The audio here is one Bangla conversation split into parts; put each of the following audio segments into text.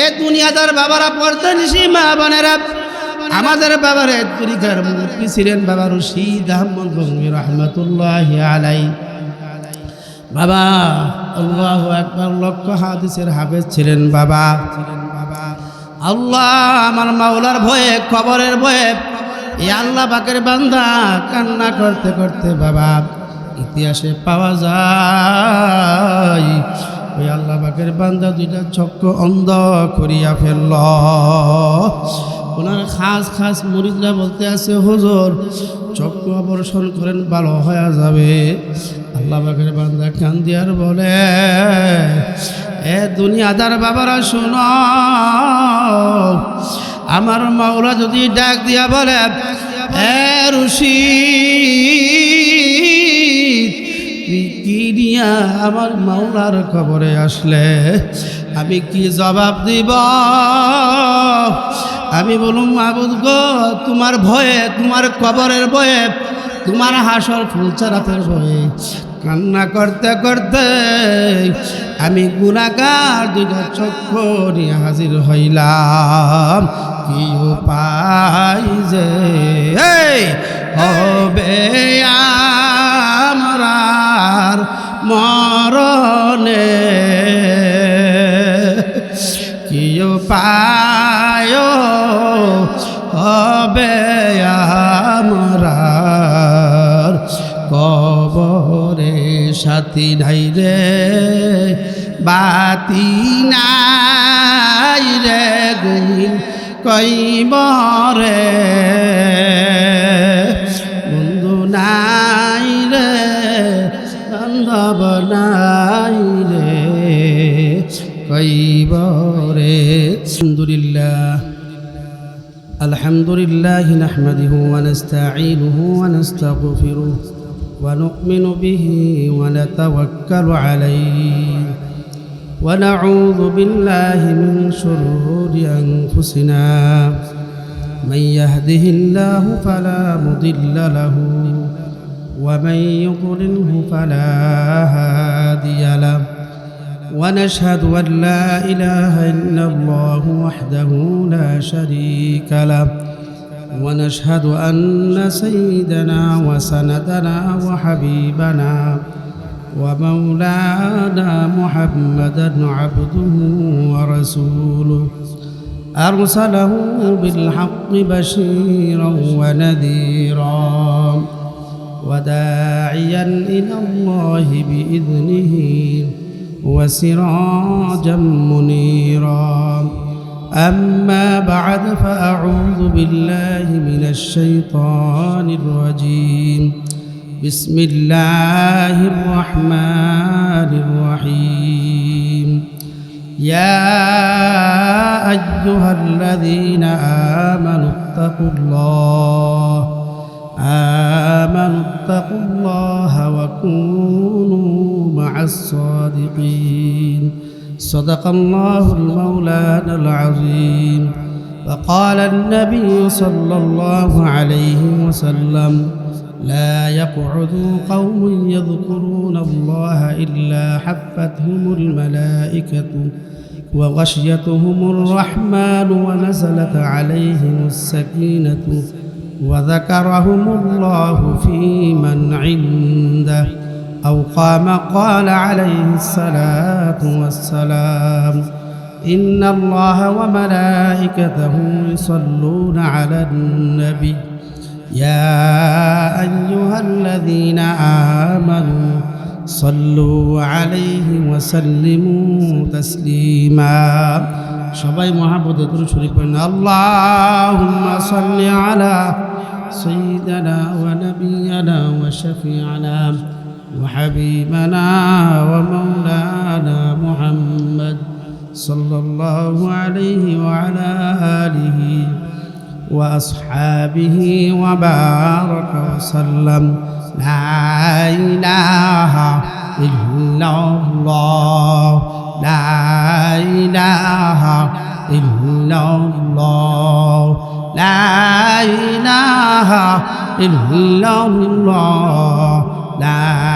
এ দুনিয়াদার বাবারা নিশি মা বোনেরা। আমাদের বাবার এক তরিকার মুরব্বী ছিলেন, বাবা রশিদ আহমদ গঙ্গি রহমতুল্লাহ আলাই বাবা একবার লক্ষ হাদিসের হাফেজ ছিলেন বাবা। আল্লাহ আমার মাওলার ভয়ে খবরের ভয়ে এই আল্লাহ বাকের বান্দা কান্না করতে করতে বাবা, ইতিহাসে পাওয়া যায়। ওই আল্লাহ বাকের বান্দা দুইটা চক্র অন্ধ করিয়া ফেলল। ওনার খাস খাস মুরিদরা বলতে আছে, হুজুর চক্র অপারেশন করেন, ভালো হয়ে যাবে। আল্লাহ বাকের বান্দা কান্দিয়ার বলে, এ দুনিয়াদার বাবারা, শোনো, আমার মাওলা যদি ডাক দিয়া বলে, এ তুই নিয়া আমার মাওলার খবরে আসলে। আমি কি জবাব দিব? আমি বলুম মাবুদ গো, তোমার ভয়ে, তোমার কবরের ভয়ে, তোমার হাসর ফুলচারাতের ভয়ে। কান্না করতে করতে আমি গুণাগার দুইটা চক্ষু নিয়ে হাজির হইলাম। কি উপায় যে? হবে আমরার মরণে। কি উপায় হবে আমরার কবরে? সাথী নাই রে, বাতি নাই রে, গুণ কইবরে কইবরে আলহামদুলিল্লাহ الحمد لله نحمده ونستعينه ونستغفره ونؤمن به ونتوكل عليه ونعوذ بالله من شرور انفسنا من يهده الله فلا مضل له ومن يضلله فلا هادي له ونشهد أن لا إله إلا الله وحده لا شريك له ونشهد أن سيدنا وسندنا وحبيبنا ومولانا محمدا عبده ورسوله. أرسله بالحق بشيرا ونذيرا وداعيا إلى الله بإذنه. وسراجا منيرا. أما بعد فأعوذ بالله من الشيطان الرجيم. بسم الله الرحمن الرحيم. يا أيها الذين آمنوا اتقوا الله. آمنوا اتقوا الله وكونوا الصادقين. صدق الله المولانا العظيم. وقال النبي صلى الله عليه وسلم لا يقعد قوم يذكرون الله إلا حفتهم الملائكة وغشيتهم الرحمن ونزلت عليهم السكينة وذكرهم الله في من عنده. أو قام قال عليه الصلاة والسلام إن الله وملائكته يصلون على النبي يا أيها الذين آمنوا صلوا عليه وسلموا تسليما সবাই মহাবুদ শরীফ পড়েন আল্লাহুম্মা সাল্লি আলা সাইয়্যিদিনা ওয়া নাবিয়িনা ওয়া শাফি'ানা وحبيبنا ومولانا محمد صلى الله عليه وعلى آله وأصحابه وبارك وسلم. لا إله إلا الله. لا إله إلا الله. لا إله إلا الله. لا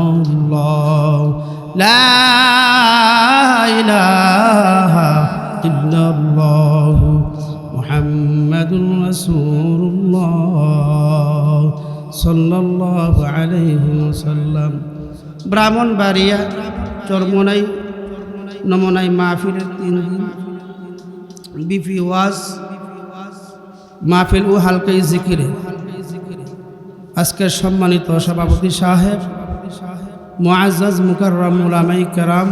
الله لا إله إلا الله محمد رسول الله صلى الله عليه وسلم ব্রাহ্মণবাড়িয়া চরমনাই নমনাই মাহফিলের তিন দিন বিফি ওয়াজ মাহফিল ও হালকাই জিকিরে আজকের সম্মানিত সভাপতি সাহেব মোয়াজ মুকাররম ওলামাই কেরাম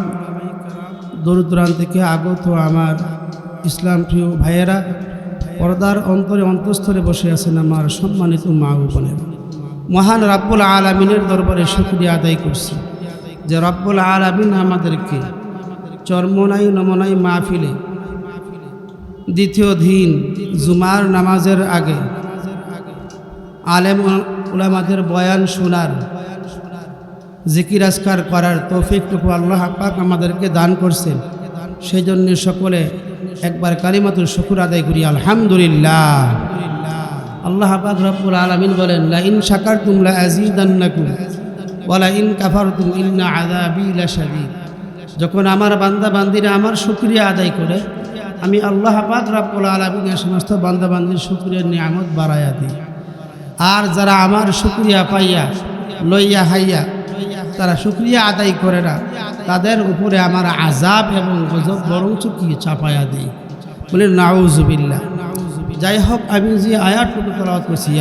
দূর দূরান্ত থেকে আগত আমার ইসলাম প্রিয় ভাইয়েরা, পর্দার অন্তরে অন্তঃস্থলে বসে আছেন আমার সম্মানিত মা বোনেরা। মহান রাব্বুল আলমিনের দরবারে শুক্রিয়া আদায় করছি যে রব্বুল আলমিন আমাদেরকে চর্মনাই নমনাই মাহফিলে দ্বিতীয় দিন জুমার নামাজের আগে আলেম উলামাদের বয়ান শোনার জিকির আসকার করার তৌফিকটুকু আল্লাহ পাক আমাদেরকে দান করছেন। সেই জন্য সকলে একবার কালিমাতুর শুকুর আদায় করি, আলহামদুলিল্লাহ। আল্লাহ পাক রব্বুল আলমিন বলেন লা ইন শাকার তুমলা আজিদান্নাকুম ওয়ালা ইন কাফারতুম ইন্না আযাবি লাশাদীদ। যখন আমার বান্দা বান্দিরা আমার শুক্রিয়া আদায় করে, আমি আল্লাহ পাক রব্বুল আলমিনের সমস্ত বান্দা বান্দির শুক্রিয়ার নিয়ামত বাড়াইয়া দিই। আর যারা আমার শুক্রিয়া পাইয়া, লইয়া হাইয়া তারা শুক্রিয়া আদায় করে না। তাদের উপরে আমার আজাব এবং গজব বরঞ্চ কি চাপাইয়া দেয়। বলে নাউজুবিল্লা যাই হোক আমি যে আয়াতটুকু তলাওয়াত করছি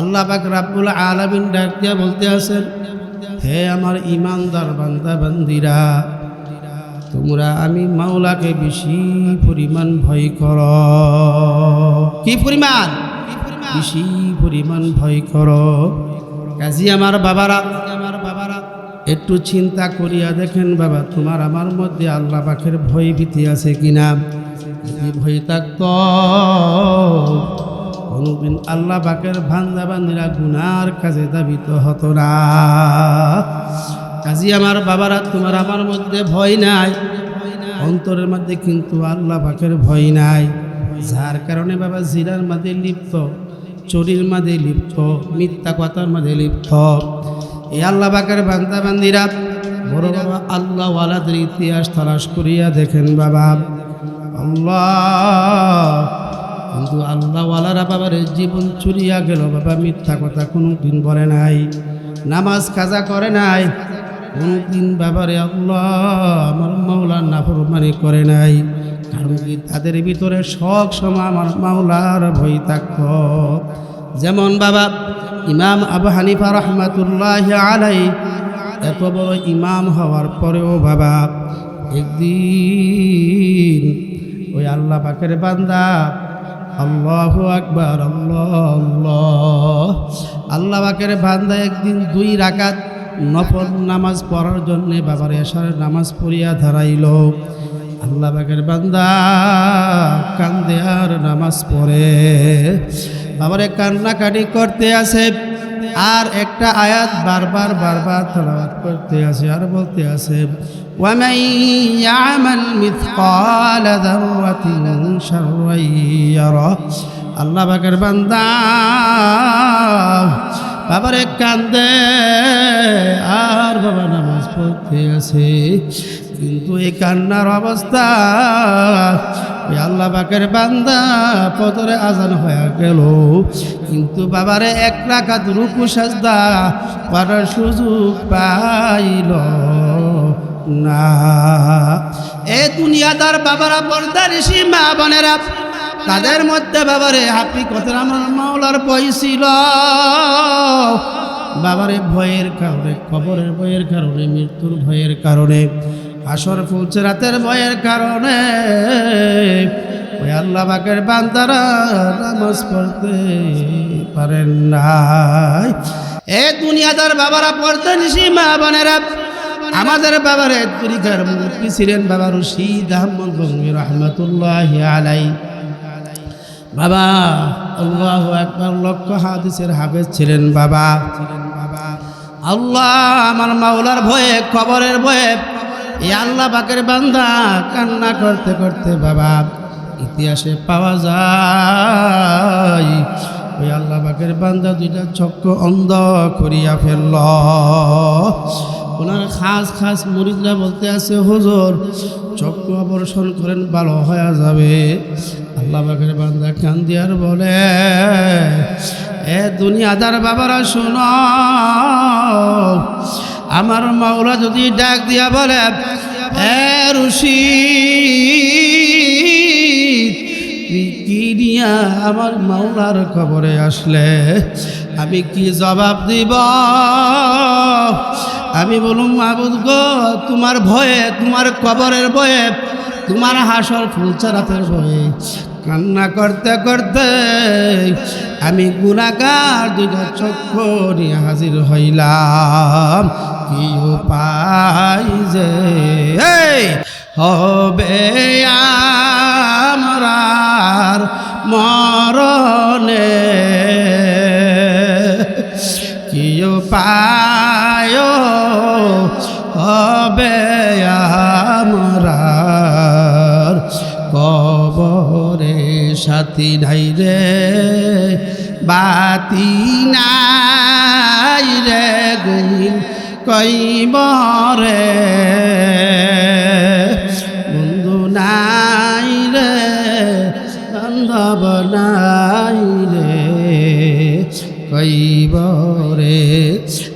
আল্লাহ পাক রাব্বুল আলামিন ডাক দিয়া বলতে আছেন, হে আমার ইমানদার বান্দা, বান্দিরা, তোমরা আমি মাওলাকে বেশি পরিমাণ ভয় কর। কি পরিমাণ? বেশি পরিমাণ ভয় কর। কাজী আমার বাবারা আমার বাবারা একটু চিন্তা করিয়া দেখেন বাবা, তোমার আমার মধ্যে আল্লাহ পাখের ভয় ভীতি আছে কিনা? যদি ভয় থাকত, কোনোদিন আল্লাহ পাকের ভান্দা বান্দিরা গুনার কাজে দাবিত হতো না। কাজী আমার বাবারা, তোমার আমার মধ্যে ভয় নাই। অন্তরের মধ্যে কিন্তু আল্লাহ পাকের ভয় নাই। যার কারণে বাবা জিরার মাঝে লিপ্ত। চুরির মাঝে লিপ্ত, মিথ্যা কথার মাঝে লিপ্ত। এই আল্লাহ বাকের বান্দা বান্দিরা, বড় বাবা আল্লাহ ওয়ালাদের ইতিহাস তালাশ করিয়া দেখেন বাবা। আল্লাহ, কিন্তু আল্লাহ ওয়ালারা বাবার জীবন চুরিয়া গেল বাবা, মিথ্যা কথা কোনো দিন বলে নাই, নামাজ কাজা করে নাই, কোনদিন বাবারে আল্লাহ আমার মাওলার নাফরমানি করে নাই। কি তাদের ভিতরে সব সময় আমার মাওলার ভয় থাকত যেমন বাবা ইমাম আবু হানিফা রহমাতুল্লাহ আলাই এত বড় ইমাম হওয়ার পরেও বাবা একদিন ওই আল্লাহ পাকের বান্দা, আল্লাহ আকবার, আল্লাহ আল্লাহ আল্লাহ পাকের বান্দা একদিন দুই রাকাত নফল নামাজ পড়ার জন্যে বাবার এসার নামাজ পড়িয়া ধরাইল আল্লাহ পাকের বান্দা কান্দে আর নামাজ পড়ে বাবারে কান্নাকাটি করতে আছে আর একটা আয়াত বারবার বারবার তলাবাত করতে আছে আর বলতে আছে ومن يعمل مثقال ذرة شرا يره আল্লাহ পাকের বান্দা বাবার এক কান্দে আর বাবা নামাজ পড়তে আছে কিন্তু এই কান্নার অবস্থা, ওই আল্লাহ পাকের বান্দা পদরে আজান হয়ে গেল। কিন্তু বাবারে এক রাখাত রুকু, সাজদা করার সুযোগ পাইল না। এ দুনিয়াদার বাবারা পর্দার সীমা বনেরা, তাদের মধ্যে বাবারে হাপি আমার মাওলার ভয় ছিল। বাবারে ভয়ের কারণে খবরের ভয়ের কারণে, মৃত্যুর ভয়ের কারণে আসর ফুলছে রাতের ভয়ের কারণে। ওই আল্লাহ বাকের বান্দারা নামাজ পড়তে পারেন নাই। এ দুনিয়াদার বাবারা পড়তেন সীমা বোনেরা। আমাদের বাবার এক তরিকার মুক্তি ছিলেন বাবা রশিদ আহমদ রহমতুল্লাহ আলাই বাবা, আল্লাহ একবার লক্ষ হাদিসের হাফেজ ছিলেন বাবা। আল্লাহ আমার মাওলার ভয়ে খবরের ভয়ে এই আল্লাহ বাকের বান্দা কান্না করতে করতে বাবা ইতিহাসে পাওয়া যায়। ওই আল্লাহ বাকের বান্দা দুইটা চক্র অন্ধ করিয়া ফেলল। ওনার খাস খাস মুরিদরা বলতে আছে, হুজুর চক্র অপারেশন করেন, ভালো হয়ে যাবে। আল্লাহ বাকের বান্দা কান্দিয়ার বলে, এ দুনিয়াদার বাবারা, শোনো আমার মাওলা যদি ডাক দিয়া বলে, এ ঋষি, তুই কি নিয়া আমার মাওলার খবরে আসলে? আমি কি জবাব দিব? আমি বলুম, মাবুদ গো, তোমার ভয়ে, তোমার কবরের ভয়ে, তোমার হাসর ফুলচারাতের ভয়ে কান্না করতে করতে আমি গুণাগার দুইটা চক্ষু নিয়ে হাজির হইলাম। কি উপায় যে হবে আমরার মরণে। কি উপায় হবে সাথী নাই রে, বাতি নাই রে গুণ কইবরে বন্ধু নাই রে, বান্ধব নাই রে কইবরে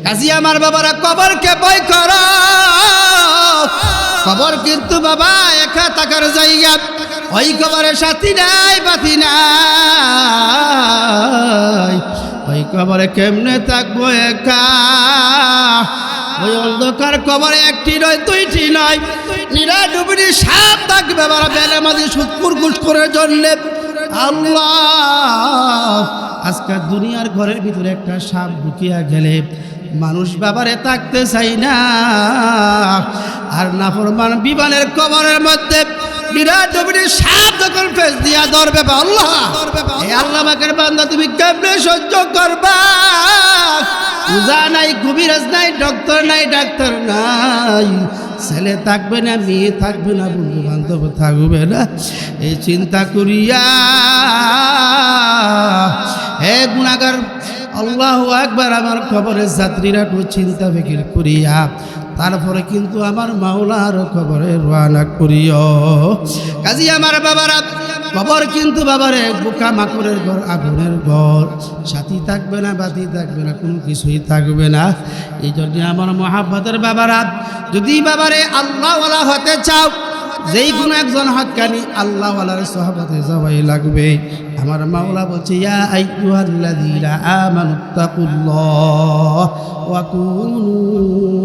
কাজী আমার বাবারা, কবরকে বই কর। কবর কিন্তু বাবা একা থাকার জায়গা। ওই কবরের সাথী নাই, বাতি নাই। ওই কবরে কেমনে থাকব একা? ওই অন্ধকার কবরে একটি নয়, দুইটি নয়। নিরাডুবুরি সাপ থাকবে বাবা বেলে মাঝে সুৎপুর ঘুষ করে জন্যে আল্লাহ আজকাল দুনিয়ার ঘরের ভিতরে একটা সাপ ঢুকিয়া গেলে মানুষ বাবারে থাকতে চাই না। আর নাফরমান বিমানের কবরের মধ্যে আল্লাহ এই আল্লাহ তুমি সহ্য নাই নাই নাই নাই। ছেলে থাকবে না, মেয়ে থাকবে না বন্ধু বান্ধব থাকবে না। এই চিন্তা করিয়া, হে গুণাগার আল্লাহ একবার আমার খবরের যাত্রীরা চিন্তা ফিকির করিয়া তারপরে কিন্তু আমার মাওলার কবরে রোয়ানা করিও। কাজী আমার বাবারা, কবর কিন্তু বাবারে বোকা মাকড়ের ঘর, আগুনের ঘর। সাথী থাকবে না, বাতি থাকবে না, কোনো কিছুই থাকবে না। এই জন্য আমার মহাব্বতের বাবারা, যদি বাবারে আল্লাহওয়ালা হতে চাও যেই কোনো একজন হকানি আল্লাহওয়ালার সহবতে সবাই লাগবে। আমার মাওলা বলছে, ইয়া আইয়ুহাল্লাযীনা আমানুত্তাকুল্লাহ ওয়া কুনু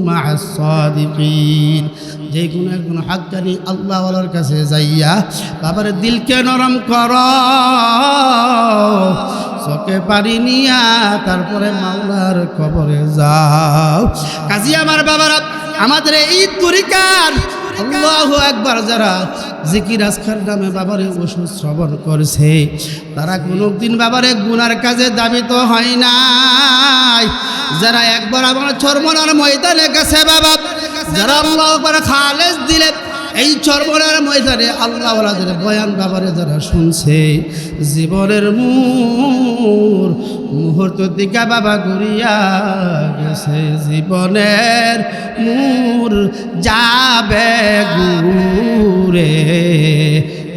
মা'আস সাদিকিন যে কোনো একজন হকানি আল্লাহওয়ালার কাছে যাইয়া বাবার দিলকে নরম কর, চোখে পারি নিয়া তারপরে মাওলার কবরে যাও। কাজী আমার বাবারা, আমাদের এই তরিকার আল্লাহ একবার যারা জিকির আজকার নামে বাবারে ওষুধ শ্রবণ করছে, তারা কোনোদিন বাবারে গুনার কাজে দাবিত হয় নাই। যারা একবার আমার চর্মনার ময়দানে গেছে বাবা, যারা আল্লাহ খালেজ দিলে এই চর্মনার ময়দানে আল্লাহ বয়ান বাবারে যারা শুনছে, জীবনের মূর মুহূর্ত দিকা বাবা ঘুরিয়া গেছে, জীবনের মূর যাবে গুরে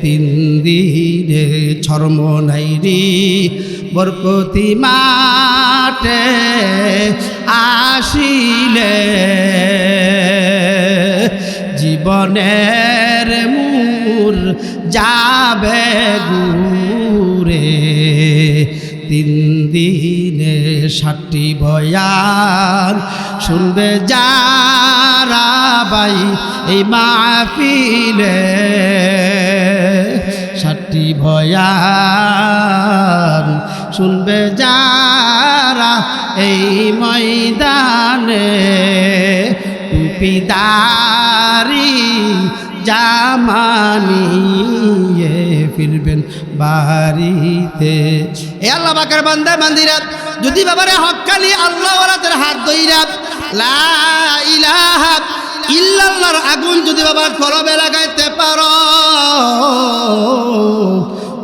তিন দিনে ছর্ম নাইরি বরকতি মাটে আসিলে। জীবনের মূর যাবে গুরে। তিন দিনে ষাটটি বয়ান শুনবে যারা বাই এই মাহফিলে। ষাটটি ভয়ান শুনবে যারা এই ময়দানে। টুপিদারি জামানিয়ে ফিরবেন বাড়িতে। এ আল্লাহ বাকের বান্দা, বান্দিরা, যদি বাবারে হকালি আল্লাহ ওরাদের হাত দইরা লা ইলাহা ইল্লাল্লাহর আগুন যদি বাবা কলবে লাগাইতে পারো,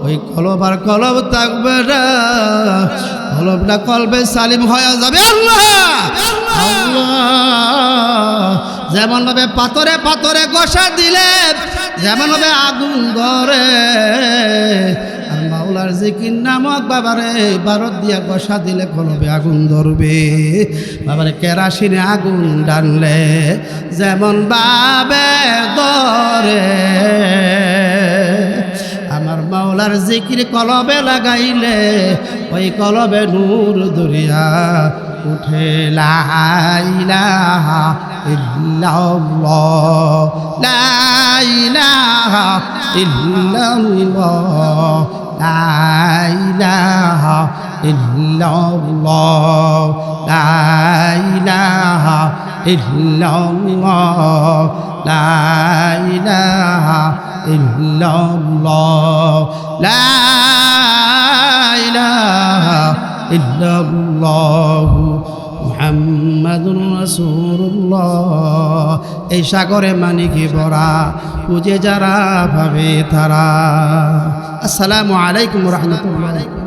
ওই কলব আর কলব থাকবে না কলবটা কলবে সালিম হয়ে যাবে আল্লাহ। আল্লাহ। যেমন ভাবে পাথরে পাথরে গোসা দিলে যেমন ভাবে আগুন ধরে, আর মাওলার জিকির নামক বাবারে ভারত দিয়া গোসা দিলে কলবে আগুন ধরবে। বাবারে কেরাসিনে আগুন ডানলে যেমন বাবে ধরে, আমার মাওলার জিকির কলবে লাগাইলে, ওই কলবে নূর দরিয়া উঠে লাইলাহা ইল্লাল্লাহ লাইলাহা ইল্লাল্লাহ লাইলাহা ইল্লাল্লাহ লাইলাহা ইল্লাল্লাহ লাইলাহা ইল্লাল্লাহ লাইলাহা ইল্লাল্লাহ মুহাম্মাদুর রাসূলুল্লাহ। এই সাগরে কি ভরা খুঁজে যারা ভাবে তারা। আসসালামু আলাইকুম রহমতুল্লাহ।